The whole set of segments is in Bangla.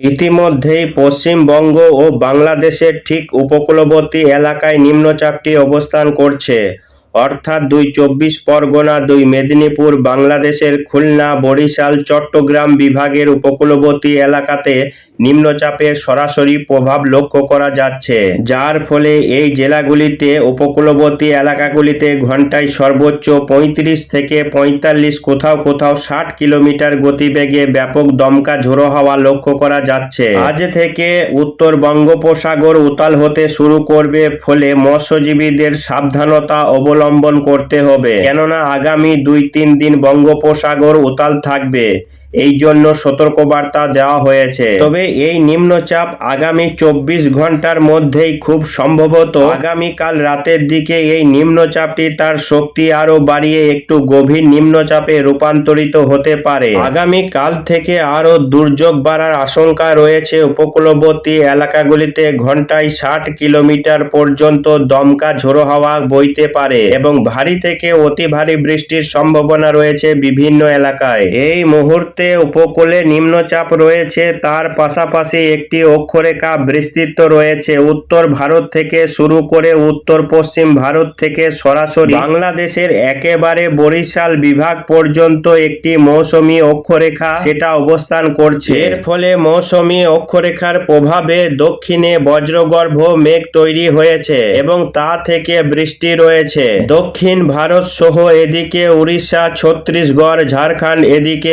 ইতিমধ্যেই পশ্চিমবঙ্গ ও বাংলাদেশের ঠিক উপকূলবর্তী এলাকায় নিম্নচাপটি অবস্থান করছে। অর্থাৎ দুই চব্বিশ পরগনা, দুই মেদিনীপুর, বাংলাদেশের খুলনা, বরিশাল, চট্টগ্রাম বিভাগের উপকূলবর্তী এলাকাতে নিম্নচাপের সরাসরি প্রভাব লক্ষ্য করা যাচ্ছে। যার ফলে এই জেলাগুলিতে উপকূলবর্তী এলাকাগুলিতে ঘন্টায় সর্বোচ্চ পঁয়ত্রিশ থেকে পঁয়তাল্লিশ, কোথাও কোথাও ষাট কিলোমিটার গতিবেগে ব্যাপক দমকা ঝোড়ো হওয়া লক্ষ্য করা যাচ্ছে। আজ থেকে উত্তর বঙ্গোপসাগর উতাল হতে শুরু করবে, ফলে মৎস্যজীবীদের সাবধানতা অবলম্বন করতে হবে। কেননা আগামী দুই তিন দিন বঙ্গোপসাগর উতাল থাকবে। এই জন্য সতর্কবার্তা দেওয়া হয়েছে। তবে এই নিম্নচাপ আগামী চব্বিশ ঘণ্টার মধ্যেই খুব সম্ভবত আগামীকাল রাতের দিকে এই নিম্নচাপটি তার শক্তি আরও বাড়িয়ে একটু গভীর নিম্নচাপে রূপান্তরিত হতে পারে। আগামী কাল থেকে আরও দুর্যোগ বাড়ার আশঙ্কা রয়েছে উপকূলবর্তী এলাকাগুলিতে। ঘন্টায় ষাট কিলোমিটার পর্যন্ত দমকা ঝোড়ো হাওয়া বইতে পারে এবং ভারী থেকে অতি ভারী বৃষ্টির সম্ভাবনা রয়েছে বিভিন্ন এলাকায়। এই মুহূর্তে উপকূলে নিম্নচাপ রয়েছে। তার পাশাপাশি একটি অক্ষরেখা বিস্তৃত রয়েছে। উত্তর ভারত থেকে শুরু করে উত্তর পশ্চিম ভারত থেকে সরাসরি বাংলাদেশের একেবারে বরিশাল বিভাগ পর্যন্ত একটি মৌসুমী অক্ষরেখা সেটা অবস্থান করছে। এর ফলে মৌসুমী অক্ষরেখার প্রভাবে দক্ষিণে বজ্রগর্ভ মেঘ তৈরি হয়েছে এবং তা থেকে বৃষ্টি রয়েছে। দক্ষিণ ভারত সহ এদিকে উড়িষ্যা, ছত্তিশগড়, ঝাড়খণ্ড, এদিকে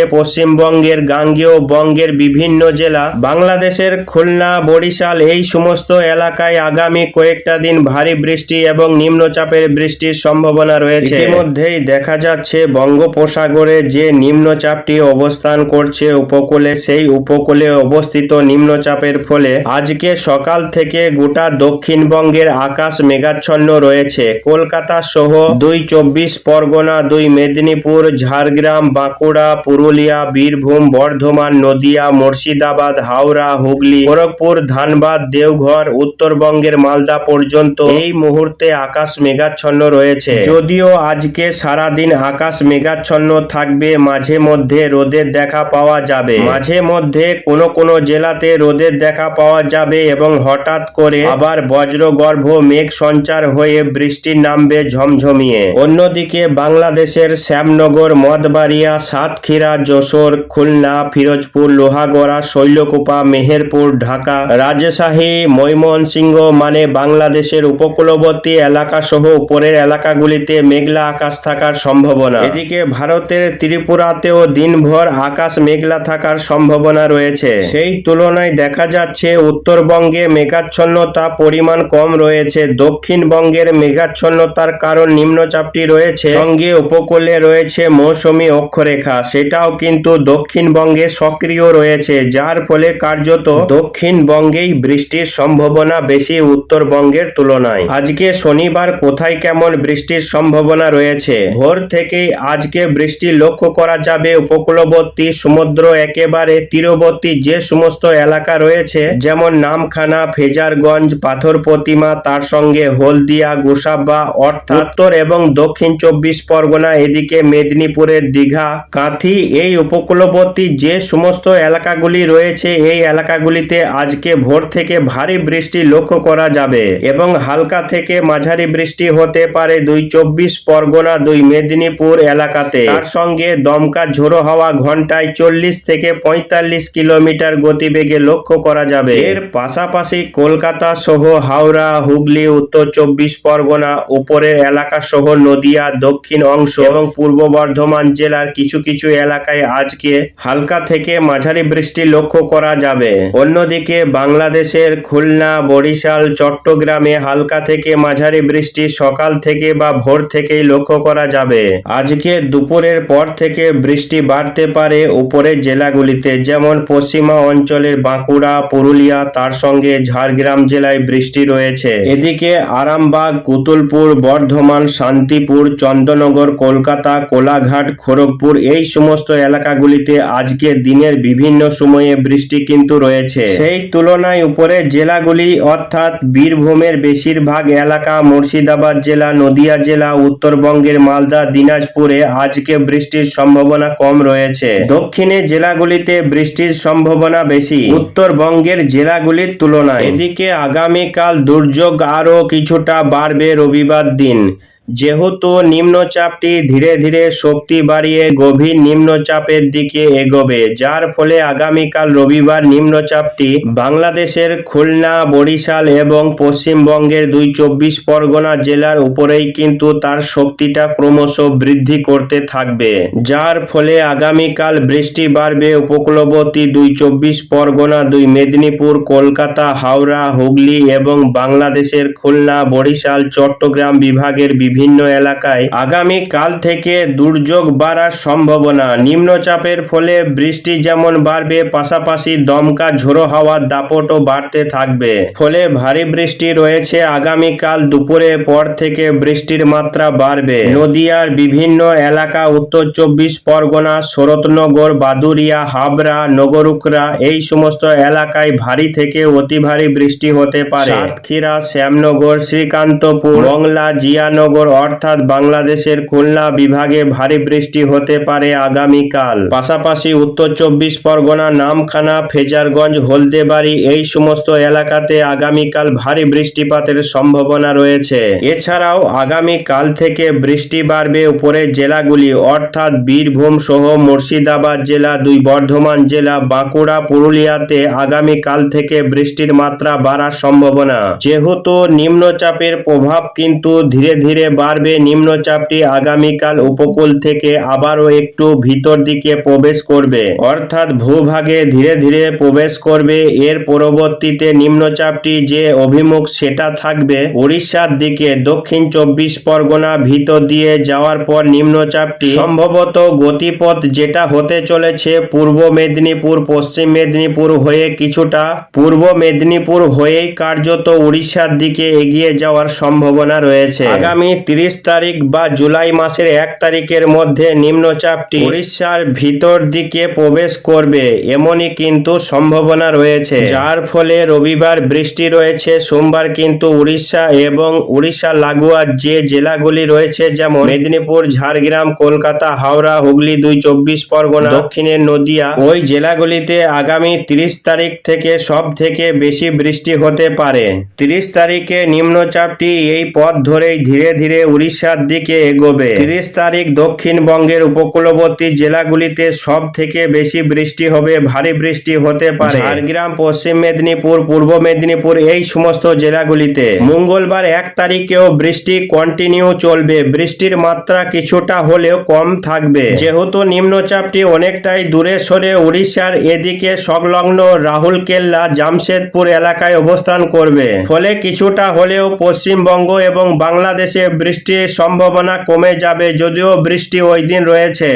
পশ্চিমবঙ্গের গাঙ্গেয় বঙ্গের বিভিন্ন জেলা, বাংলাদেশের খুলনা, বরিশাল এই সমস্ত এলাকায় আগামী কয়েকটা দিন ভারী বৃষ্টি এবং নিম্নচাপের বৃষ্টির সম্ভাবনা রয়েছে। ইতিমধ্যেই দেখা যাচ্ছে বঙ্গোপসাগরে যে নিম্নচাপটি অবস্থান করছে উপকূলে, সেই উপকূলে অবস্থিত নিম্নচাপের ফলে আজকে সকাল থেকে গোটা দক্ষিণবঙ্গের আকাশ মেঘাচ্ছন্ন রয়েছে। কলকাতা সহ দুই চব্বিশ পরগনা, দুই মেদিনীপুর, ঝাড়গ্রাম, বাঁকুড়া, পুরুলিয়া বীরভূম বর্ধমান নদিয়া মুর্শিদাবাদ হাওড়া হুগলি খড়গপুর ধানবাদ দেওঘর উত্তরবঙ্গের মালদা পর্যন্ত এই মুহূর্তে আকাশ মেঘাচ্ছন্ন রয়েছে। যদিও আজকে সারাদিন আকাশ মেঘাচ্ছন্ন থাকবে মাঝে মধ্যে রোদের দেখা পাওয়া যাবে। মাঝে মধ্যে কোনো কোনো জেলাতে রোদের দেখা পাওয়া যাবে এবং হঠাৎ করে আবার বজ্রগর্ভ মেঘ সঞ্চার হয়ে বৃষ্টি নামবে ঝমঝমিয়ে। অন্যদিকে বাংলাদেশের শ্যামনগর মদবাড়িয়া সাতক্ষীরা যশোর খুলনা, ফিরোজপুর, লোহাগড়া, শৈলকুপা, মেহেরপুর, ঢাকা, রাজশাহী, ময়মনসিংহ মানে বাংলাদেশের উপকূলবর্তী এলাকা সহ উপরের এলাকাগুলিতে মেঘলা আকাশ থাকার সম্ভাবনা। এদিকে ভারতের ত্রিপুরাতেও দিনভর আকাশ মেঘলা থাকার সম্ভাবনা রয়েছে। সেই তুলনায় দেখা যাচ্ছে উত্তরবঙ্গে মেঘাচ্ছন্নতা পরিমাণ কম রয়েছে। দক্ষিণবঙ্গের মেঘাচ্ছন্নতার কারণ নিম্নচাপটি রয়েছে। সঙ্গে উপকূলে রয়েছে মৌসুমি অক্ষরেখা। সেটাও কিন্তু দক্ষিণবঙ্গে সক্রিয় রয়েছে, যার ফলে কার্যত দক্ষিণবঙ্গেই বৃষ্টির সম্ভাবনা বেশি উত্তরবঙ্গের তুলনায়। আজকে শনিবার কোথায় কেমন বৃষ্টির সম্ভাবনা রয়েছে? ভোর থেকেই আজকে বৃষ্টি লক্ষ্য করা যাবে উপকূলবর্তী সমুদ্র, একেবারে তীরবর্তী যে সমস্ত এলাকা রয়েছে, যেমন নামখানা, ফেজারগঞ্জ, পাথর প্রতিমা, তার সঙ্গে হলদিয়া, গোসাবা, অর্থাৎ উত্তর এবং দক্ষিণ চব্বিশ পরগনা, এদিকে মেদিনীপুরের দীঘা, কাঁথি, এই উপকূলবর্তী যে সমস্ত এলাকাগুলি রয়েছে, এই এলাকাগুলিতে আজকে ভোর থেকে ভারী বৃষ্টি লক্ষ্য করা যাবে এবং হালকা থেকে মাঝারি বৃষ্টি হতে পারে দুই চব্বিশ পরগনা, দুই মেদিনীপুর এলাকাতে। তার সঙ্গে দমকা ঝোড়ো হাওয়া ঘন্টায় চল্লিশ থেকে পঁয়তাল্লিশ কিলোমিটার গতিবেগে লক্ষ্য করা যাবে। এর পাশাপাশি কলকাতা সহ হাওড়া, হুগলি, উত্তর চব্বিশ পরগনা, উপরের এলাকা সহ নদিয়া, দক্ষিণ অংশ এবং পূর্ব বর্ধমান জেলার কিছু কিছু এলাকায় আজকে হালকা থেকে মাঝারি বৃষ্টি লক্ষ্য করা যাবে। অন্যদিকে বাংলাদেশের খুলনা, বরিশাল, চট্টগ্রামে হালকা থেকে মাঝারি বৃষ্টি সকাল থেকে বা ভোর থেকেই লক্ষ্য করা যাবে। আজকে দুপুরের পর থেকে বৃষ্টি বাড়তে পারে উপরের জেলাগুলিতে, যেমন পশ্চিমা অঞ্চলের বাঁকুড়া, পুরুলিয়া, তার সঙ্গে ঝাড়গ্রাম জেলায় বৃষ্টি রয়েছে। এদিকে আরামবাগ, কুতুলপুর, বর্ধমান, শান্তিপুর চন্দ্রনগর কলকাতা, কোলাঘাট, খড়গপুর এই সমস্ত এলাকাগুলি জেলাগুলিতে আজকে দিনের বিভিন্ন সময়ে বৃষ্টি কিন্তু রয়েছে। সেই তুলনায় উপরে জেলাগুলি, অর্থাৎ বীরভূমের বেশিরভাগ এলাকা, মুর্শিদাবাদ জেলা, নদিয়া জেলা, উত্তরবঙ্গের মালদা, দিনাজপুরে আজকে বৃষ্টির সম্ভাবনা কম রয়েছে। দক্ষিণে জেলাগুলিতে বৃষ্টির সম্ভাবনা বেশি। উত্তরবঙ্গের জেলাগুলির তুলনায়। এদিকে আগামীকাল দুর্যোগ আরও কিছুটা বাড়বে রবিবার দিন। যেহেতু নিম্নচাপটি ধীরে ধীরে শক্তি বাড়িয়ে গভীর নিম্নচাপের দিকে এগোবে, যার ফলে আগামীকাল রবিবার নিম্নচাপটি বাংলাদেশের খুলনা, বরিশাল এবং পশ্চিমবঙ্গের দুই চব্বিশ পরগনা জেলার উপরেই কিন্তু তার শক্তিটা ক্রমশ বৃদ্ধি করতে থাকবে, যার ফলে আগামীকাল বৃষ্টি বাড়বে উপকূলবর্তী দুই চব্বিশ পরগনা, দুই মেদিনীপুর, কলকাতা, হাওড়া, হুগলি এবং বাংলাদেশের খুলনা, বরিশাল, চট্টগ্রাম বিভাগের বিভিন্ন এলাকায় আগামী কাল থেকে দুর্যোগ বাড়ার সম্ভাবনা। নিম্নচাপের ফলে বৃষ্টি যেমন বাড়বে, পাশাপাশি দমকা ঝোড়ো হাওয়ার দাপটও বাড়তে থাকবে। ফলে ভারী বৃষ্টি রয়েছে, আগামীকাল দুপুরের পর থেকে বৃষ্টির মাত্রা বাড়বে। নদিয়ার বিভিন্ন এলাকা, উত্তর চব্বিশ পরগনা, শরৎনগর বাদুরিয়া হাবড়া, নগরুকরা এই সমস্ত এলাকায় ভারী থেকে অতি ভারী বৃষ্টি হতে পারে। সাতক্ষীরা, শ্যামনগর, শ্রীকান্তপুর মংলা জিয়ানগর অর্থাৎ বাংলাদেশের খুলনা বিভাগে ভারী বৃষ্টি হতে পারে আগামীকাল। পাশাপাশি উত্তর চব্বিশ পরগনা, নামখানা, ফেজারগঞ্জ, হলদেবাড়ি এই সমস্ত এলাকাতে আগামীকাল ভারী বৃষ্টিপাতের সম্ভাবনা রয়েছে। এছাড়াও আগামী কাল থেকে বৃষ্টি বাড়বে উপরের জেলাগুলি, অর্থাৎ বীরভূম সহ মুর্শিদাবাদ জেলা, দুই বর্ধমান জেলা, বাঁকুড়া, পুরুলিয়াতে আগামী কাল থেকে বৃষ্টির মাত্রা বাড়ার সম্ভাবনা। যেহেতু নিম্নচাপের প্রভাব কিন্তু ধীরে ধীরে বাড়বে। নিম্নচাপটি আগামীকাল উপকূল থেকে আবারও একটু ভিতর দিকে প্রবেশ করবে। অর্থাৎ ভূভাগে ধীরে ধীরে প্রবেশ করবে। এর পরবর্তীতে নিম্নচাপটি যে অভিমুখ সেটা থাকবে উড়িষ্যার দিকে। দক্ষিণ চব্বিশ পরগনা ভিতর দিয়ে যাওয়ার পর নিম্নচাপটি সম্ভবত গতিপথ যেটা হতে চলেছে পূর্ব মেদিনীপুর, পশ্চিম মেদিনীপুর হয়ে কিছুটা পূর্ব মেদিনীপুর হয়েই কার্যত উড়িষ্যার দিকে এগিয়ে যাওয়ার সম্ভাবনা রয়েছে। আগামী তিরিশ তারিখ বা জুলাই মাসের এক তারিখের মধ্যে নিম্নচাপটি উড়িষ্যার ভিতর দিকে প্রবেশ করবে, এমনই কিন্তু সম্ভাবনা রয়েছে। যার ফলে রবিবার বৃষ্টি রয়েছে, সোমবার কিন্তু উড়িষ্যা এবং উড়িষ্যা লাগোয়া যে জেলাগুলি রয়েছে যেমন মেদিনীপুর, ঝাড়গ্রাম, কলকাতা, হাওড়া, হুগলি, দুই চব্বিশ পরগনা, দক্ষিণের নদিয়া, ওই জেলাগুলিতে আগামী তিরিশ তারিখ থেকে সব থেকে বেশি বৃষ্টি হতে পারে। তিরিশ তারিখে নিম্নচাপটি এই পথ ধরেই ধীরে ধীরে উড়িষ্যার দিকে এগোবে। তিরিশ তারিখ দক্ষিণবঙ্গের উপকূলবর্তী জেলাগুলিতে সব থেকে বেশি বৃষ্টি হবে, ভারী বৃষ্টি হতে পারে। ঝাড়গ্রাম, পশ্চিম মেদিনীপুর, পূর্ব মেদিনীপুর এই সমস্ত জেলাগুলিতে। মঙ্গলবার এক তারিখেও বৃষ্টি কন্টিনিউ চলবে। বৃষ্টির মাত্রা কিছুটা হলেও কম থাকবে। যেহেতু নিম্নচাপটি অনেকটাই দূরে সরে উড়িষ্যার এদিকে সংলগ্ন রাহুলকেল্লা, জামশেদপুর এলাকায় অবস্থান করবে। ফলে কিছুটা হলেও পশ্চিমবঙ্গ এবং বাংলাদেশে বৃষ্টির সম্ভাবনা কমে যাবে যদিও বৃষ্টি ওই দিন রয়েছে।